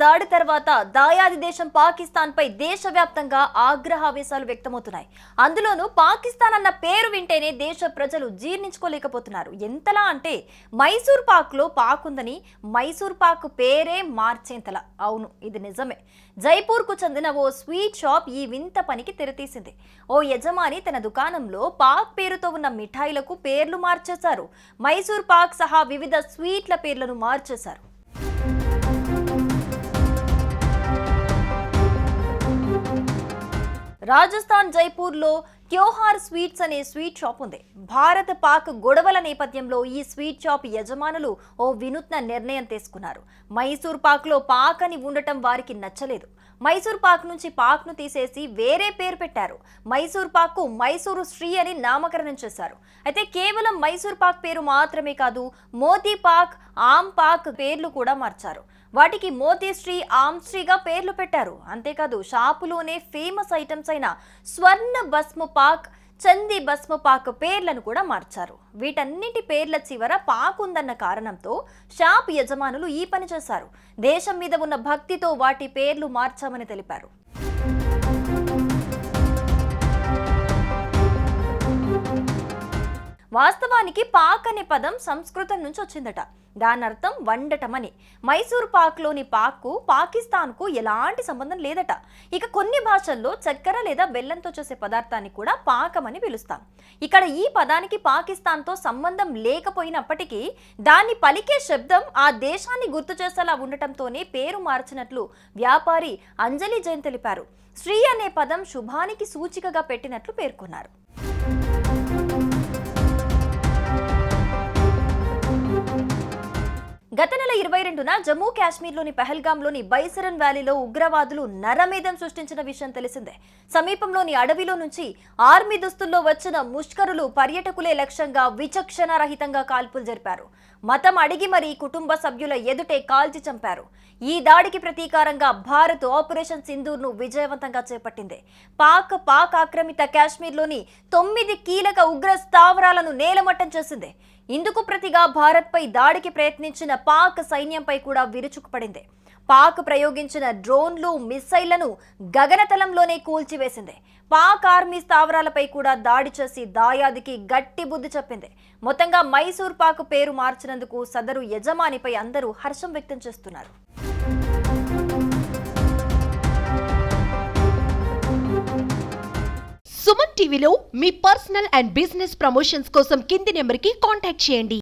దాడి తర్వాత దాయాది దేశం పాకిస్తాన్ పై దేశవ్యాప్తంగా ఆగ్రహావేశాలు వ్యక్తమవుతున్నాయి. అందులోనూ పాకిస్తాన్ అన్న పేరు వింటేనే దేశ ప్రజలు జీర్ణించుకోలేకపోతున్నారు. ఎంతలా అంటే మైసూర్ పాక్లో పాక్ ఉందని మైసూర్ పాక్ పేరే మార్చేంతలా. అవును ఇది నిజమే. జైపూర్కు చెందిన ఓ స్వీట్ షాప్ ఈ వింత పనికి తెరతీసింది. ఓ యజమాని తన దుకాణంలో పాక్ పేరుతో ఉన్న మిఠాయిలకు పేర్లు మార్చేశారు. మైసూర్ పాక్ సహా వివిధ స్వీట్ల పేర్లను మార్చేశారు. రాజస్థాన్ జైపూర్లో క్యోహార్ స్వీట్స్ అనే స్వీట్ షాప్ ఉంది. భారత్ పాక్ గొడవల నేపథ్యంలో ఈ స్వీట్ షాప్ యజమానులు ఓ వినూత్న నిర్ణయం తీసుకున్నారు. మైసూర్ పాక్లో పాక్ అని ఉండటం వారికి నచ్చలేదు. మైసూర్ పాక్ నుంచి పాక్ను తీసేసి వేరే పేరు పెట్టారు. మైసూర్ పాక్కు మైసూరు శ్రీ అని నామకరణం చేశారు. అయితే కేవలం మైసూర్ పాక్ పేరు మాత్రమే కాదు మోతీ పాక్ ఆమ్ పాక్ పేర్లు కూడా మార్చారు. వాటికి మోతీశ్రీ ఆమ్శ్రీగా పేర్లు పెట్టారు. అంతేకాదు షాపులోనే ఫేమస్ ఐటమ్స్ అయిన స్వర్ణ భస్మ పాక్ చంది భస్మ పాక్ పేర్లను కూడా మార్చారు. వీటన్నిటి పేర్ల చివర పాక్ ఉందన్న కారణంతో షాప్ యజమానులు ఈ పని చేశారు. దేశం మీద ఉన్న భక్తితో వాటి పేర్లు మార్చామని తెలిపారు. వాస్తవానికి పాక్ అనే పదం సంస్కృతం నుంచి వచ్చిందట. దాని అర్థం వండటం అని. మైసూర్ పాక్లోని పాక్కు పాకిస్తాన్కు ఎలాంటి సంబంధం లేదట. ఇక కొన్ని భాషల్లో చక్కెర లేదా బెల్లంతో చేసే పదార్థాన్ని కూడా పాకం అని పిలుస్తాం. ఇక్కడ ఈ పదానికి పాకిస్తాన్తో సంబంధం లేకపోయినప్పటికీ దాన్ని పలికే శబ్దం ఆ దేశాన్ని గుర్తు చేసేలా ఉండటంతోనే పేరు మార్చినట్లు వ్యాపారి అంజలి జైన్ తెలిపారు. శ్రీ అనే పదం శుభానికి సూచికగా పెట్టినట్లు పేర్కొన్నారు. గత నెల ఇరవై రెండున జమ్మూ కాశ్మీర్లోని పహల్గామ్లోని బైసరన్ వ్యాలీలో ఉగ్రవాదులు నరమేధం సృష్టించిన విషయం తెలిసిందే. సమీపంలోని అడవిలో నుంచి ఆర్మీ దుస్తుల్లో వచ్చిన ముష్కరులు పర్యటకులే లక్ష్యంగా విచక్షణ రహితంగా కాల్పులు జరిపారు. మతం అడిగి మరీ కుటుంబ సభ్యుల ఎదుటే కాల్చి చంపారు. ఈ దాడికి ప్రతీకారంగా భారత్ ఆపరేషన్ సింధూర్ను విజయవంతంగా చేపట్టింది. పాక్ పాక్ ఆక్రమిత కాశ్మీర్లోని తొమ్మిది కీలక ఉగ్ర స్థావరాలను నేలమట్టం చేసింది. ఇందుకు ప్రతిగా భారత్పై దాడికి ప్రయత్నించిన పాక్ సైన్యంపై కూడా విరుచుకుపడింది. పాక్ ప్రయోగించిన డ్రోన్లు మిస్సైళ్ళను గగనతలంలోనే కూల్చివేసింది. పాక్ ఆర్మీ స్థావరాలపై కూడా దాడి చేసి దాయాదికి గట్టి బుద్ధి చెప్పింది. మొత్తంగా మైసూర్ పాక్ పేరు మార్చినందుకు సదరు యజమానిపై అందరూ హర్షం వ్యక్తం చేస్తున్నారు. సుమన్ టీవీలో మీ పర్సనల్ అండ్ బిజినెస్ ప్రమోషన్స్ కోసం కింది నెంబర్కి కాంటాక్ట్ చేయండి.